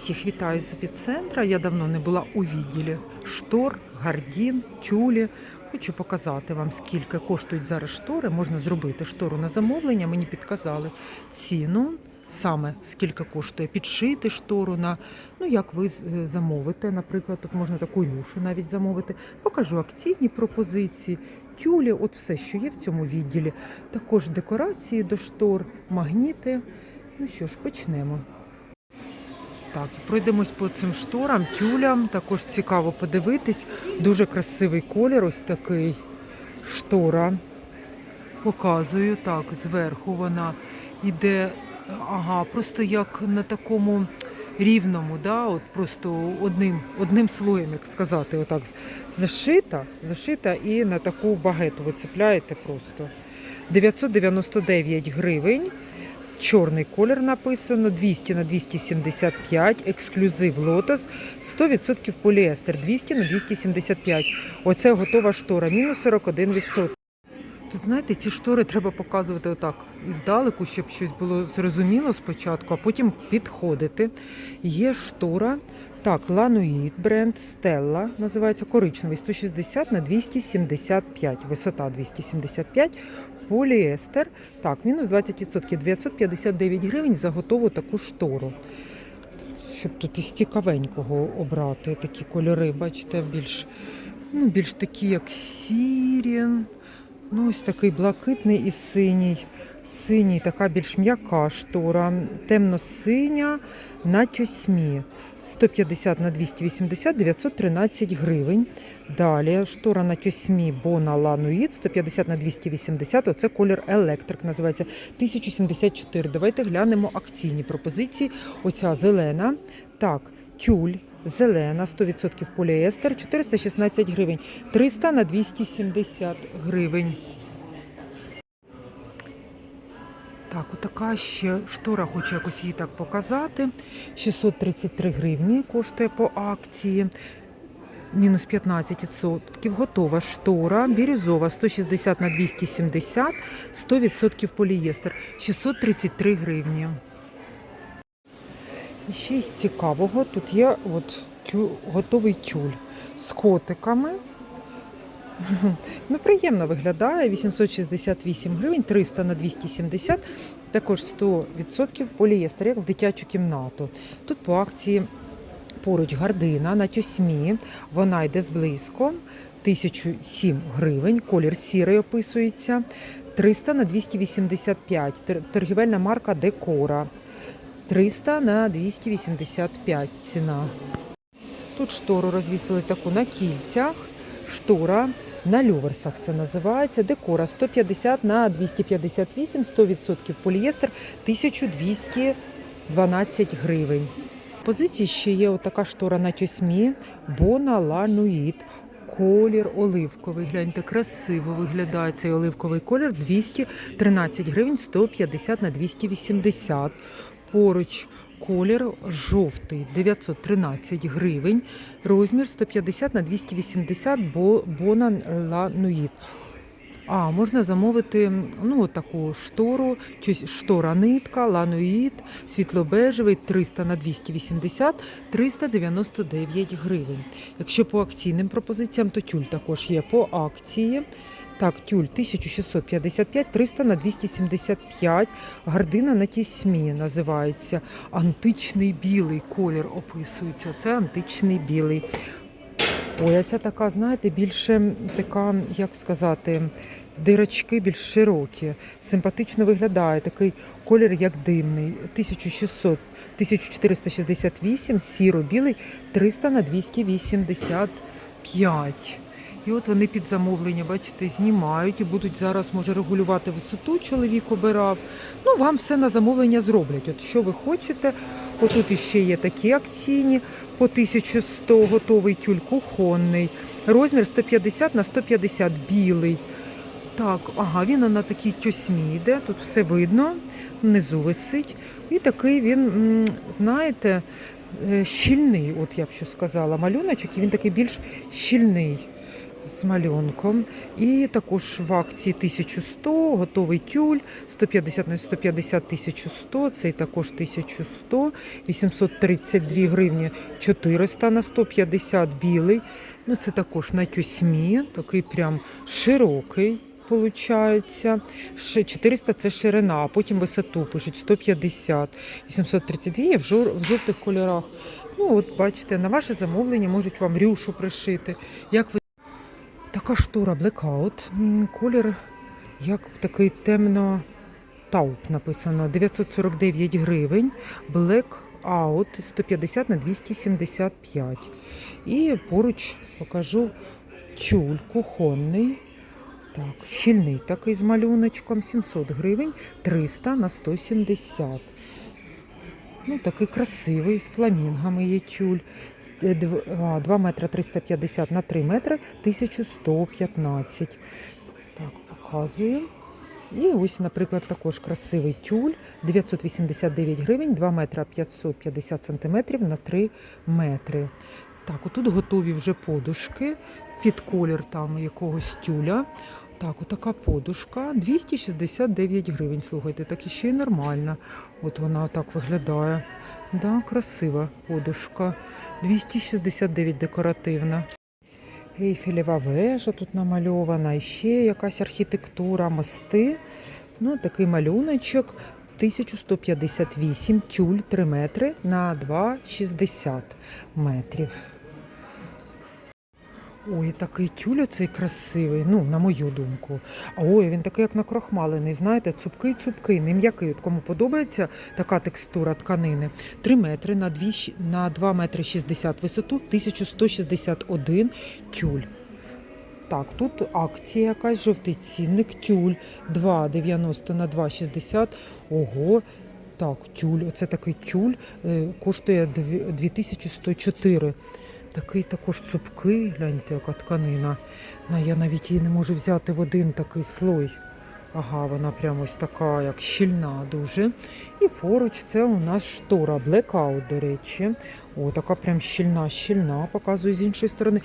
Всіх вітаю з епіцентра. Я давно не була у відділі штор, гардін, тюлі. Хочу показати вам, скільки коштують зараз штори. Можна зробити штору на замовлення. Мені підказали ціну. Саме скільки коштує підшити штору на ну як ви замовите. Наприклад, тут можна таку юшу навіть замовити. Покажу акційні пропозиції, тюлі, от все, що є в цьому відділі. Також декорації до штор, магніти. Ну що ж, почнемо. Так, пройдемось по цим шторам, тюлям. Також цікаво подивитись. Дуже красивий колір, ось такий штора. Показую так, зверху вона йде, ага, просто як на такому рівному, да, от просто одним, одним слоєм, як сказати, отак зашита, зашита і на таку багету ви цепляєте просто. 999 гривень. Чорний колір написано 200 на 275, ексклюзив лотос, 100% поліестер 200 на 275. Оце готова штора, мінус 41%. Тут знаєте, ці штори треба показувати отак іздалеку, щоб щось було зрозуміло спочатку, а потім підходити. Є штора, так, Лануїд бренд Stella, називається коричневий 160 на 275, висота 275, поліестер. Так, мінус 20%, 959 гривень за готову таку штору. Щоб тут із цікавенького обрати такі кольори, бачите, більш, ну, більш такі, як сірі. Ну, ось такий блакитний і синій. Синій, така більш м'яка штора. Темно-синя на тьосьмі. 150 на 280, 913 гривень. Далі штора на тьосьмі Бона Лануїд 150 на 280. Оце колір електрик називається 1074. Давайте глянемо акційні пропозиції. Оця зелена. Так, тюль. Зелена, 100% поліестер, 416 гривень. 300 на 270 гривень. Так, отака ще штора, хочу якось її так показати. 633 гривні коштує по акції. Мінус 15%. Готова штора, бірюзова 160 на 270, 100% полієстер. 633 гривні. І Ще із цікавого, тут є от тю, готовий тюль з котиками. Ну, приємно виглядає. 868 гривень, 300 на 270, також 100% полієстер, як в дитячу кімнату. Тут по акції поруч гардина на тьосьмі. Вона йде зблизько. 1007 гривень, колір сірий описується. 300 на 285. Торгівельна марка Декора. 300 на 285 ціна. Тут штору розвісили таку на кільцях. Штора на люверсах це називається. Декора 150 на 258, 100% полієстер 1212 гривень. В позиції ще є отака штора на тьосьмі Бона Лануїд. Колір оливковий. Гляньте, красиво виглядає цей оливковий колір 213 гривень, 150 на 280. Поруч колір жовтий 913 гривень, розмір 150 на 280 бонан Бона Лануїд. А, можна замовити ну, таку штору, штора нитка, лануїд, світлобежевий 300 на 280, 399 гривень. Якщо по акційним пропозиціям, то тюль також є по акції. Так, тюль 1655, 300 на 275, гардина на тісьмі називається. Античний білий колір описується. Це античний білий. Ой, така, знаєте, більше така, як сказати, дирочки більш широкі. Симпатично виглядає. Такий колір, як димний. 1600, 1468, сіро-білий, 300 на 285. І от вони під замовлення, бачите, знімають і будуть зараз, може, регулювати висоту, чоловік обирав. Ну, вам все на замовлення зроблять. От що ви хочете. Отут іще є такі акційні по 1100 готовий тюль кухонний. Розмір 150 на 150 білий. Так, ага, він на такій тьосьмі йде, тут все видно, внизу висить. І такий він, знаєте, е, щільний, от я б що сказала, малюночок, і він такий більш щільний. з малюнком. І також в акції 1100, готовий тюль, 150 на 150 1100, цей також 1100, 832 гривні 400 на 150 білий. Ну це також на тюсьмі, такий прям широкий. Получається, 400 це ширина, а потім висоту пишуть 150, 832 є в, жор, в жовтих кольорах. Ну, от бачите, на ваше замовлення можуть вам рюшу пришити. Як ви... Така штора Blackout, колір як такий темно тауп написано 949 гривень. Blackout 150 на 275. І поруч покажу тюль кухонний. Так, щільний такий з малюночком 700 гривень, 300 на 170. Ну, такий красивий, з фламінгами є тюль. 2 метри 350 на 3 метри 1115. Так, показую. І ось, наприклад, також красивий тюль 989 гривень, 2 метри 550 сантиметрів на 3 метри. Так, отут готові вже подушки під колір там якогось тюля. Так, отака подушка 269 гривень. Слухайте, так і ще й нормальна. От вона так виглядає. Да, красива подушка. 269 декоративна. Ейфелева вежа тут намальована, ще якась архітектура, мости. Ну, такий малюночок 1158 тюль 3 метри на 2,60 метрів. Ой, такий тюль оцей красивий, ну, на мою думку. А ой, він такий, як накрахмалений, знаєте, цупкий-цупкий, не м'який. От кому подобається така текстура тканини. 3 метри на 2, на 2 метри 60 висоту, 1161 тюль. Так, тут акція якась, жовтий цінник, тюль 2,90 на 2,60. Ого, так, тюль, оце такий тюль, е, коштує дві- 2104. Такий також цупкий, гляньте, яка тканина. Я навіть її не можу взяти в один такий слой. Ага, вона прямо ось така, як щільна дуже. І поруч це у нас штора Blackout, до речі. О, така прям щільна, щільна, показую з іншої сторони.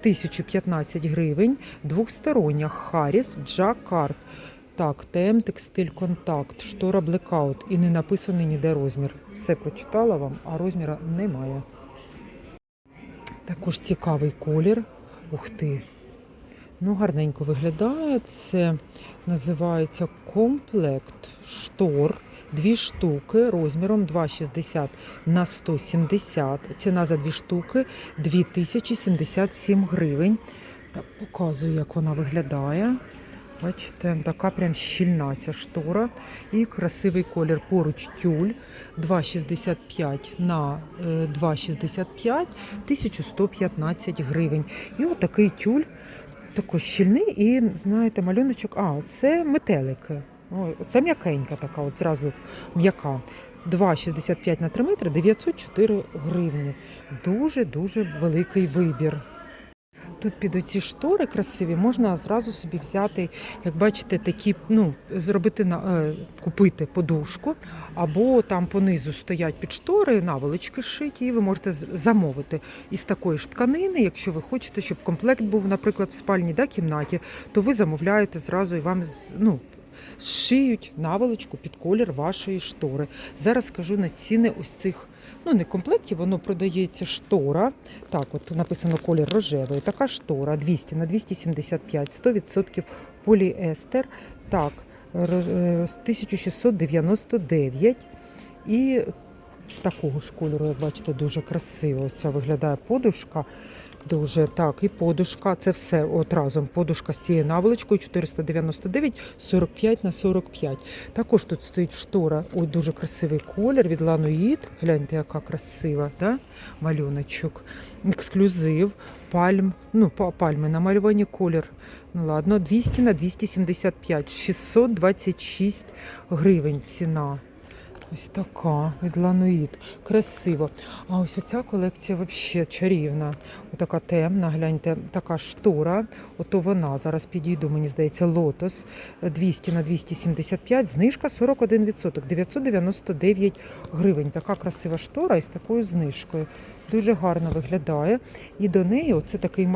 1015 гривень, двохстороння Харріс Джакард. Так, ТМ Текстиль Контакт, штора Blackout. І не написаний ніде розмір. Все прочитала вам, а розміра немає. Також цікавий колір. Ух ти. Ну, гарненько виглядає. Це називається комплект штор. Дві штуки розміром 2,60 на 170. Ціна за дві штуки 2077 гривень. Так, показую, як вона виглядає. Бачите, така прям щільна ця штора. І красивий колір поруч тюль 2,65 на е, 2,65 1115 гривень. І отакий тюль також щільний і, знаєте, малюночок. А, це метелики. Це м'якенька така, от зразу м'яка. 2,65 на 3 метри 904 гривні. Дуже-дуже великий вибір. Тут під оці штори красиві можна зразу собі взяти, як бачите, такі, ну, зробити на е, купити подушку, або там понизу стоять під штори, наволочки шиті, і ви можете замовити із такої ж тканини, якщо ви хочете, щоб комплект був, наприклад, в спальній да, кімнаті, то ви замовляєте зразу і вам ну, зшиють наволочку під колір вашої штори. Зараз скажу на ціни ось цих. Ну, не комплекті, воно продається штора. Так, от написано колір рожевий. Така штора 200 на 275, 100% поліестер. Так, е, 1699. І такого ж кольору, як бачите, дуже красиво. Ось ця виглядає подушка. Дуже так, і подушка. Це все от разом. Подушка з цією наволочкою 499, 45 на 45. Також тут стоїть штора. Ой, дуже красивий колір від Лануїд. Гляньте, яка красива, да? малюночок. Ексклюзив, пальм, ну, па- пальми намалювані колір. Ну ладно, 200 на 275, 626 гривень ціна. Ось така від Лануїд. Красиво. А ось оця колекція взагалі чарівна. Отака темна, гляньте, така штора. Ото вона. Зараз підійду, мені здається, лотос 200 на 275, знижка 41%, 999 гривень. Така красива штора із такою знижкою. Дуже гарно виглядає. І до неї оце такий е,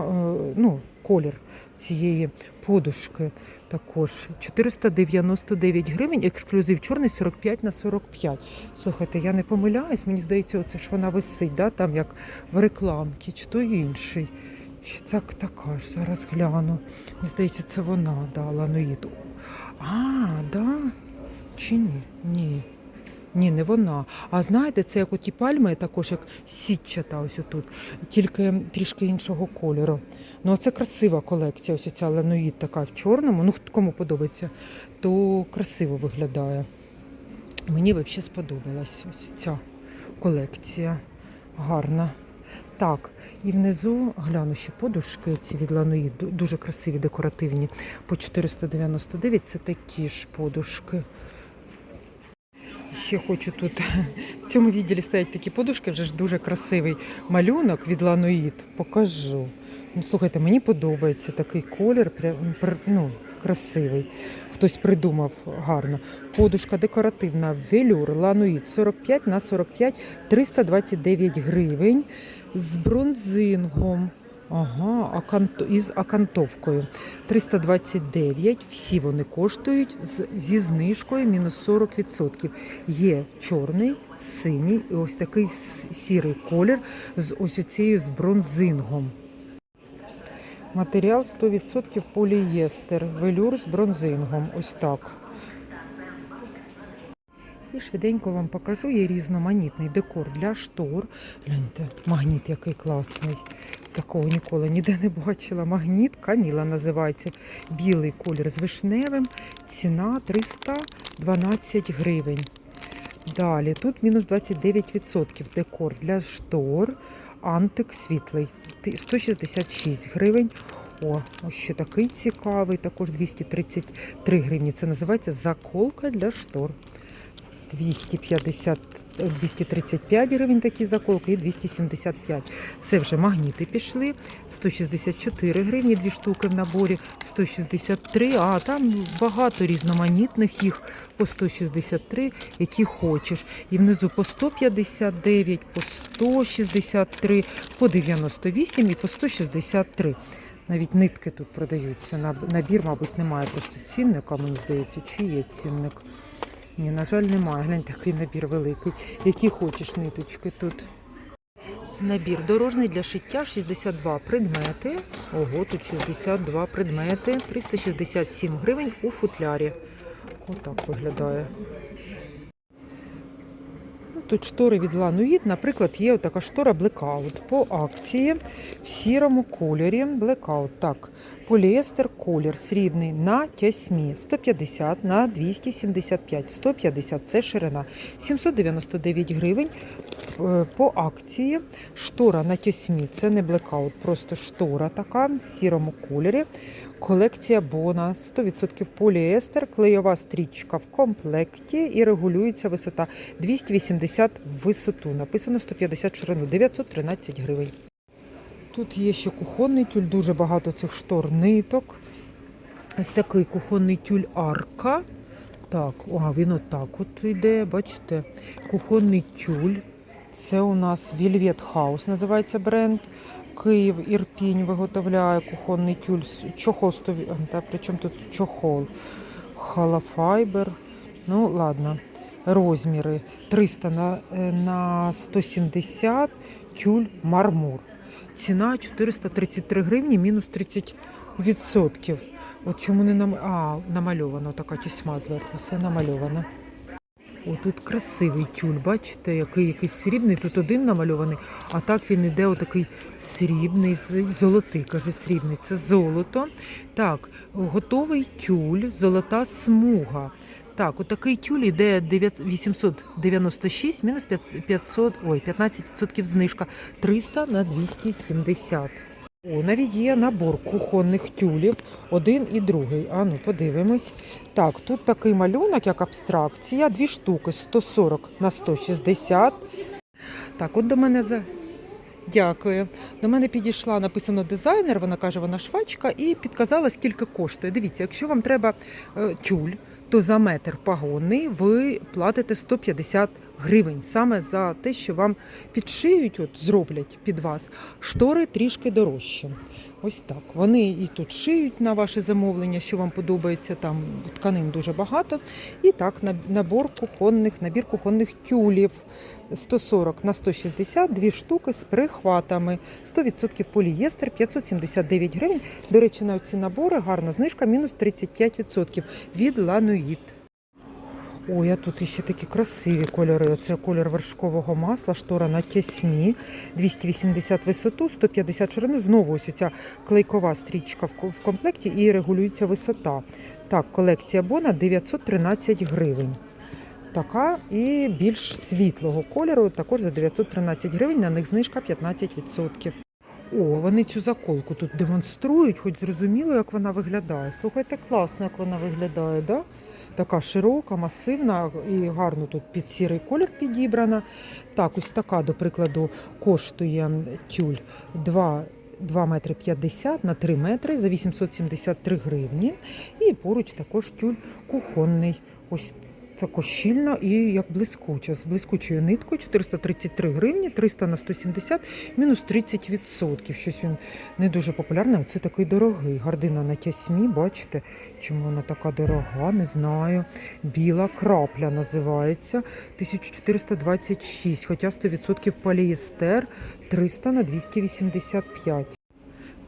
ну, колір цієї подушки. Також 499 гривень, ексклюзив чорний 45 на 45. Слухайте, я не помиляюсь, мені здається, оце ж вона висить, да, там як в рекламці, чи то інший. Чи так така ж, зараз гляну. Мені здається, це вона дала Ланоїд. А, да? Чи ні? Ні. Ні, не вона. А знаєте, це як оті пальми, також як сітчата ось отут, тільки трішки іншого кольору. Ну, а це красива колекція. Ось ця леноїд така в чорному. Ну, кому подобається, то красиво виглядає. Мені взагалі сподобалась ось ця колекція. Гарна. Так, і внизу гляну ще подушки ці від Ланоїд, дуже красиві, декоративні. По 499 це такі ж подушки. Ще хочу тут в цьому відділі стоять такі подушки, вже ж дуже красивий малюнок від Ланоїд. Покажу. Ну, слухайте, мені подобається такий колір, ну, красивий. Хтось придумав гарно. Подушка декоративна, велюр, лануїд 45 на 45, 329 гривень з бронзингом. Ага, із акантовкою. 329. Всі вони коштують зі знижкою мінус 40%. Є чорний, синій і ось такий сірий колір з ось оцією з бронзингом. Матеріал 100% полієстер, велюр з бронзингом. Ось так. І швиденько вам покажу, є різноманітний декор для штор. Гляньте, магніт який класний. Такого ніколи ніде не бачила. Магніт Каміла називається. Білий колір з вишневим. Ціна 312 гривень. Далі тут мінус 29% декор для штор. Антик світлий. 166 гривень. О, ось ще такий цікавий, також 233 гривні. Це називається заколка для штор. 250, е, 235 гривень такі заколки і 275. Це вже магніти пішли. 164 гривні, дві штуки в наборі, 163, а там багато різноманітних їх по 163, які хочеш. І внизу по 159, по 163, по 98 і по 163. Навіть нитки тут продаються. Наб- Набір, мабуть, немає просто цінника, мені здається, чи є цінник. Ні, на жаль, немає. Глянь, такий набір великий. Які хочеш ниточки тут. Набір дорожний для шиття 62 предмети. Ого, тут 62 предмети, 367 гривень у футлярі. Отак виглядає. Тут штори від Лануїд, наприклад, є така штора Blackout по акції в сірому кольорі. Blackout, так, поліестер колір срібний на тясмі 150 на 275, 150 це ширина, 799 гривень е, по акції. Штора на тясмі, це не Blackout, просто штора така в сірому кольорі. Колекція Бона, 100% поліестер, клейова стрічка в комплекті і регулюється висота 280 в висоту. Написано 150 в ширину, 913 гривень. Тут є ще кухонний тюль, дуже багато цих штор ниток. Ось такий кухонний тюль арка. Так, а він отак от йде, бачите, кухонний тюль. Це у нас Velvet House називається бренд. Київ, Ірпінь виготовляє кухонний тюль. Чохол, та, причому тут чохол. Халафайбер. Ну, ладно. Розміри 300 на, е, на 170, тюль мармур. Ціна 433 гривні, мінус 30%. От чому не нам... а, намальовано така тісьма зверху, все намальовано. О, тут красивий тюль, бачите, який якийсь срібний, тут один намальований, а так він іде отакий срібний, золотий, каже, срібний, це золото. Так, готовий тюль, золота смуга. Так, отакий тюль іде 9 896, мінус 500, ой, 15% знижка, 300 на 270. О, навіть є набор кухонних тюлів, один і другий. А ну, подивимось. Так, тут такий малюнок, як абстракція, дві штуки 140 на 160. Так, от до мене за. Дякую. До мене підійшла, написано дизайнер, вона каже, вона швачка, і підказала, скільки коштує. Дивіться, якщо вам треба е, тюль, то за метр пагони ви платите 150 гривень саме за те, що вам підшиють, от зроблять під вас штори трішки дорожче. Ось так. Вони і тут шиють на ваше замовлення, що вам подобається. Там тканин дуже багато. І так, на- набор кухонних, набір кухонних тюлів 140 на 160, дві штуки з прихватами. 100% полієстер, 579 гривень. До речі, на ці набори гарна знижка, мінус 35% від Лануїд. Ой, а тут ще такі красиві кольори. Оце колір вершкового масла, штора на тісьмі, 280 висоту, 150 ширину. Знову ось ця клейкова стрічка в в комплекті і регулюється висота. Так, колекція Бона 913 гривень. Така і більш світлого кольору, також за 913 гривень, на них знижка 15%. О, вони цю заколку тут демонструють, хоч зрозуміло, як вона виглядає. Слухайте, класно, як вона виглядає, да? Така широка, масивна і гарно тут під сірий колір підібрана. Так, ось така, до прикладу, коштує тюль 2, 2 метри 50 на 3 метри за 873 гривні. І поруч також тюль кухонний. Ось також щільно і як блискуча. З блискучою ниткою 433 гривні, 300 на 170, мінус 30%. Щось він не дуже популярний, а це такий дорогий. Гардина на тясмі, бачите, чому вона така дорога, не знаю. Біла крапля називається 1426, хоча 100% полієстер 300 на 285.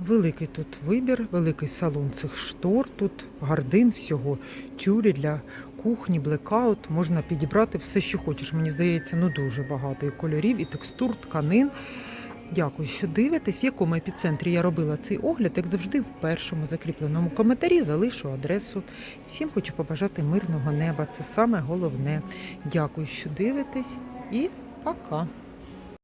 Великий тут вибір, великий салон цих штор, тут гардин всього, тюлі для кухні, блекаут. Можна підібрати все, що хочеш. Мені здається, ну дуже багато і кольорів, і текстур, тканин. Дякую, що дивитесь, в якому епіцентрі я робила цей огляд. Як завжди, в першому закріпленому коментарі залишу адресу. Всім хочу побажати мирного неба. Це саме головне. Дякую, що дивитесь, і пока.